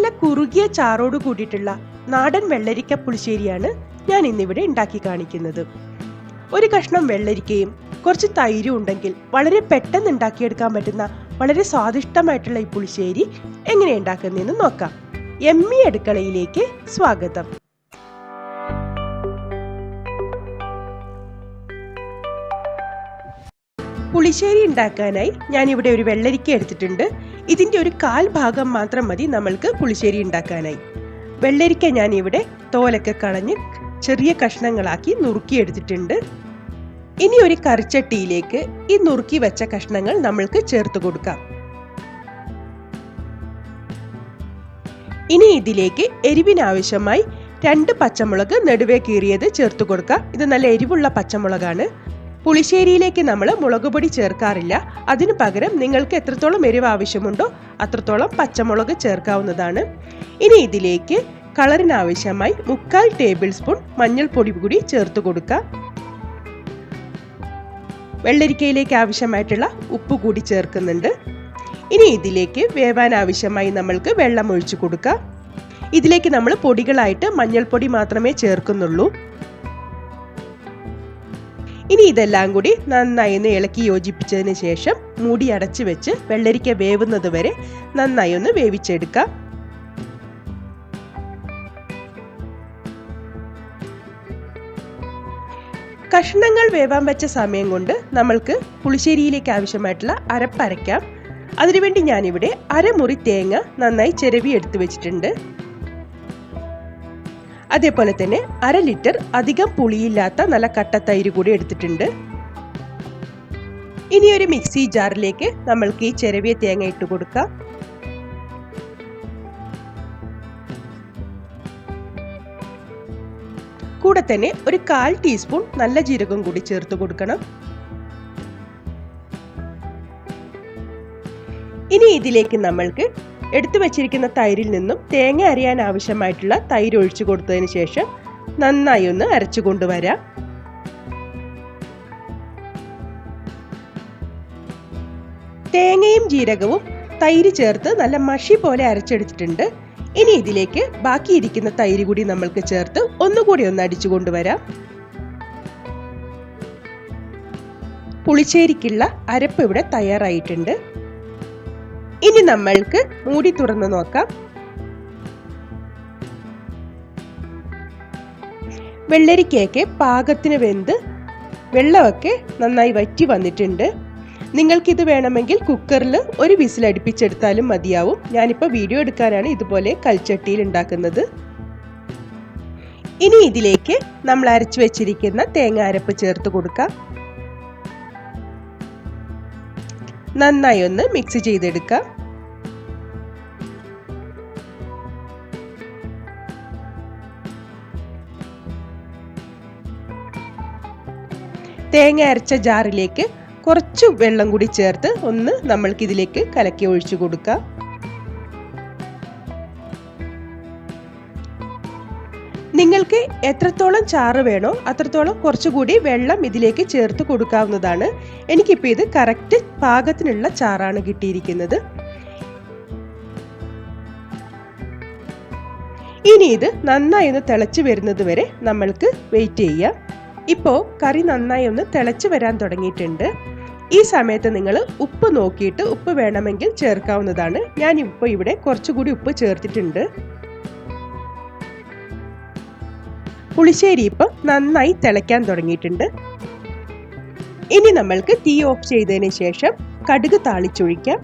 നല്ല കുറുകിയ ചാറോട് കൂടിയിട്ടുള്ള നാടൻ വെള്ളരിക്ക പുളിശ്ശേരിയാണ് ഞാൻ ഇന്നിവിടെ ഉണ്ടാക്കി കാണിക്കുന്നത്. ഒരു കഷ്ണം വെള്ളരിക്കയും കുറച്ച് തൈരും ഉണ്ടെങ്കിൽ വളരെ പെട്ടെന്ന് ഉണ്ടാക്കിയെടുക്കാൻ പറ്റുന്ന വളരെ സ്വാദിഷ്ടമായിട്ടുള്ള ഈ പുളിശ്ശേരി എങ്ങനെ ഉണ്ടാക്കുന്നതെന്ന് നോക്കാം. എമ്മി അടുക്കളയിലേക്ക് സ്വാഗതം. പുളിശ്ശേരി ഉണ്ടാക്കാനായി ഞാനിവിടെ ഒരു വെള്ളരിക്ക എടുത്തിട്ടുണ്ട്. ഇതിന്റെ ഒരു കാൽ ഭാഗം മാത്രം മതി നമ്മൾക്ക് പുളിശ്ശേരി ഉണ്ടാക്കാനായി. വെള്ളരിക്ക ഞാൻ ഇവിടെ തോലൊക്കെ കളഞ്ഞ് ചെറിയ കഷ്ണങ്ങളാക്കി നുറുക്കിയെടുത്തിട്ടുണ്ട്. ഇനി ഒരു കറിച്ചട്ടിയിലേക്ക് ഈ നുറുക്കി വെച്ച കഷ്ണങ്ങൾ നമ്മൾക്ക് ചേർത്ത് കൊടുക്കാം. ഇനി ഇതിലേക്ക് എരിവിനാവശ്യമായി രണ്ട് പച്ചമുളക് നെടുവേ കീറിയത് ചേർത്ത് കൊടുക്കാം. ഇത് നല്ല എരിവുള്ള പച്ചമുളകാണ്. പുളിശ്ശേരിയിലേക്ക് നമ്മൾ മുളകുപൊടി ചേർക്കാറില്ല. അതിനു പകരം നിങ്ങൾക്ക് എത്രത്തോളം എരിവ് ആവശ്യമുണ്ടോ അത്രത്തോളം പച്ചമുളക് ചേർക്കാവുന്നതാണ്. ഇനി ഇതിലേക്ക് കളറിനാവശ്യമായി മുക്കാൽ ടേബിൾ സ്പൂൺ മഞ്ഞൾപ്പൊടി കൂടി ചേർത്ത് കൊടുക്കാം. വെള്ളരിക്കയിലേക്ക് ആവശ്യമായിട്ടുള്ള ഉപ്പ് കൂടി ചേർക്കുന്നുണ്ട്. ഇനി ഇതിലേക്ക് വേവാൻ ആവശ്യമായി നമ്മൾക്ക് വെള്ളം ഒഴിച്ചു കൊടുക്കാം. ഇതിലേക്ക് നമ്മൾ പൊടികളായിട്ട് മഞ്ഞൾപ്പൊടി മാത്രമേ ചേർക്കുന്നുള്ളൂ. ഇനി ഇതെല്ലാം കൂടി നന്നായി ഒന്ന് ഇളക്കി യോജിപ്പിച്ചതിന് ശേഷം മൂടി അടച്ചു വെച്ച് വെള്ളരിക്ക വേവുന്നത് വരെ നന്നായി ഒന്ന് വേവിച്ചെടുക്കാം. കഷ്ണങ്ങൾ വേവാൻ വെച്ച സമയം കൊണ്ട് നമ്മൾക്ക് പുളിശ്ശേരിയിലേക്ക് ആവശ്യമായിട്ടുള്ള അരപ്പരയ്ക്കാം അതിനുവേണ്ടി ഞാനിവിടെ അരമുറി തേങ്ങ നന്നായി ചിരവി എടുത്തു വെച്ചിട്ടുണ്ട്. അതേപോലെ തന്നെ അര ലിറ്റർ അധികം പുളിയില്ലാത്ത നല്ല കട്ട തൈര് കൂടി എടുത്തിട്ടുണ്ട്. ഇനി ഒരു മിക്സി ജാറിലേക്ക് നമ്മൾക്ക് ഈ ചെറിയ തേങ്ങ ഇട്ട് കൊടുക്കാം. കൂടെ തന്നെ ഒരു കാൽ ടീസ്പൂൺ നല്ല ജീരകം കൂടി ചേർത്ത് കൊടുക്കണം. ഇനി ഇതിലേക്ക് നമ്മൾക്ക് എടുത്തു വച്ചിരിക്കുന്ന തൈരിൽ നിന്നും തേങ്ങ അരിയാൻ ആവശ്യമായിട്ടുള്ള തൈര് ഒഴിച്ചു കൊടുത്തതിന് ശേഷം നന്നായി ഒന്ന് അരച്ചു കൊണ്ടുവരാം. തേങ്ങയും ജീരകവും തൈര് ചേർത്ത് നല്ല മഷി പോലെ അരച്ചെടുത്തിട്ടുണ്ട്. ഇനി ഇതിലേക്ക് ബാക്കിയിരിക്കുന്ന തൈര് കൂടി നമ്മൾക്ക് ചേർത്ത് ഒന്നുകൂടി ഒന്ന് അടിച്ചു കൊണ്ടുവരാം. പുളിശ്ശേരിക്കുള്ള അരപ്പ് ഇവിടെ തയ്യാറായിട്ടുണ്ട്. ഇനി നമ്മൾക്ക് മൂടി തുറന്നു നോക്കാം. വെള്ളരിക്കയൊക്കെ പാകത്തിന് വെന്ത് വെള്ളമൊക്കെ നന്നായി വറ്റി വന്നിട്ടുണ്ട്. നിങ്ങൾക്കിത് വേണമെങ്കിൽ കുക്കറിൽ ഒരു വിസിൽ അടുപ്പിച്ചെടുത്താലും മതിയാവും. ഞാനിപ്പോൾ വീഡിയോ എടുക്കാനാണ് ഇതുപോലെ കൽച്ചട്ടിയിൽ ഉണ്ടാക്കുന്നത്. ഇനി ഇതിലേക്ക് നമ്മൾ അരച്ചു വെച്ചിരിക്കുന്ന തേങ്ങ അരപ്പ് ചേർത്ത് കൊടുക്കാം. നന്നായി ഒന്ന് മിക്സ് ചെയ്തെടുക്കാം. തേങ്ങ അരച്ച ജാറിലേക്ക് കുറച്ച് വെള്ളം കൂടി ചേർത്ത് ഒന്ന് നമ്മൾക്ക് ഇതിലേക്ക് കലക്കി ഒഴിച്ചു കൊടുക്കാം. നിങ്ങൾക്ക് എത്രത്തോളം ചാറ് വേണോ അത്രത്തോളം കുറച്ചുകൂടി വെള്ളം ഇതിലേക്ക് ചേർത്ത് കൊടുക്കാവുന്നതാണ്. എനിക്കിപ്പോൾ ഇത് കറക്റ്റ് പാകത്തിനുള്ള ചാറാണ് കിട്ടിയിരിക്കുന്നത്. ഇനി ഇത് നന്നായി ഒന്ന് തിളച്ച് വരുന്നത് വരെ നമ്മൾക്ക് വെയിറ്റ് ചെയ്യാം. ഇപ്പോൾ കറി നന്നായി ഒന്ന് തിളച്ച് വരാൻ തുടങ്ങിയിട്ടുണ്ട്. ഈ സമയത്ത് നിങ്ങൾ ഉപ്പ് നോക്കിയിട്ട് ഉപ്പ് വേണമെങ്കിൽ ചേർക്കാവുന്നതാണ്. ഞാൻ ഇപ്പോൾ ഇവിടെ കുറച്ചുകൂടി ഉപ്പ് ചേർത്തിട്ടുണ്ട്. പുളിശ്ശേരി ഇപ്പം നന്നായി തിളയ്ക്കാൻ തുടങ്ങിയിട്ടുണ്ട്. ഇനി നമ്മൾക്ക് തീ ഓഫ് ചെയ്തതിന് ശേഷം കടുക് താളിച്ചൊഴിക്കാം.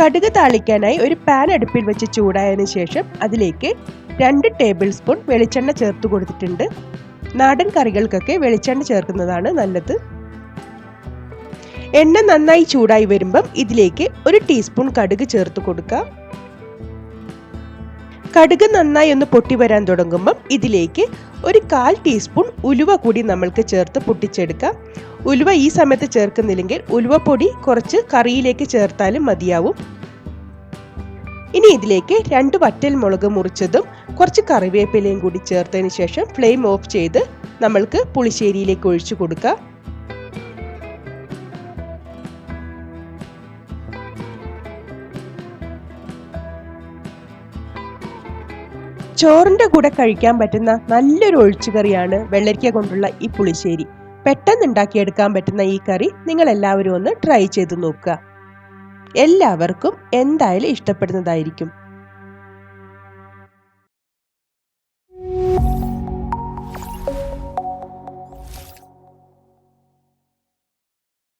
കടുക് താളിക്കാനായി ഒരു പാൻ അടുപ്പിൽ വെച്ച് ചൂടായതിന് ശേഷം അതിലേക്ക് രണ്ട് ടേബിൾ സ്പൂൺ വെളിച്ചെണ്ണ ചേർത്ത് കൊടുത്തിട്ടുണ്ട്. നാടൻ കറികൾക്കൊക്കെ വെളിച്ചെണ്ണ ചേർക്കുന്നതാണ് നല്ലത്. എണ്ണ നന്നായി ചൂടായി വരുമ്പം ഇതിലേക്ക് ഒരു ടീസ്പൂൺ കടുക് ചേർത്ത് കൊടുക്കാം. കടുക് നന്നായി ഒന്ന് പൊട്ടി വരാൻ തുടങ്ങുമ്പം ഇതിലേക്ക് ഒരു കാൽ ടീസ്പൂൺ ഉലുവ കൂടി നമ്മൾക്ക് ചേർത്ത് പൊട്ടിച്ചെടുക്കാം. ഉലുവ ഈ സമയത്ത് ചേർക്കുന്നില്ലെങ്കിൽ ഉലുവപ്പൊടി കുറച്ച് കറിയിലേക്ക് ചേർത്താലും മതിയാവും. ഇനി ഇതിലേക്ക് രണ്ട് വറ്റൽ മുളക് മുറിച്ചതും കുറച്ച് കറിവേപ്പിലയും കൂടി ചേർത്തതിന് ശേഷം ഫ്ലെയിം ഓഫ് ചെയ്ത് നമ്മൾക്ക് പുളിശ്ശേരിയിലേക്ക് ഒഴിച്ചു കൊടുക്കാം. ചോറിന്റെ കൂടെ കഴിക്കാൻ പറ്റുന്ന നല്ലൊരു ഒഴിച്ചുകറിയാണ് വെള്ളരിക്ക കൊണ്ടുള്ള ഈ പുളിശ്ശേരി. പെട്ടെന്ന് ഉണ്ടാക്കിയെടുക്കാൻ പറ്റുന്ന ഈ കറി നിങ്ങൾ എല്ലാവരും ഒന്ന് ട്രൈ ചെയ്ത് നോക്കുക. എല്ലാവർക്കും എന്തായാലും ഇഷ്ടപ്പെടുന്നതായിരിക്കും.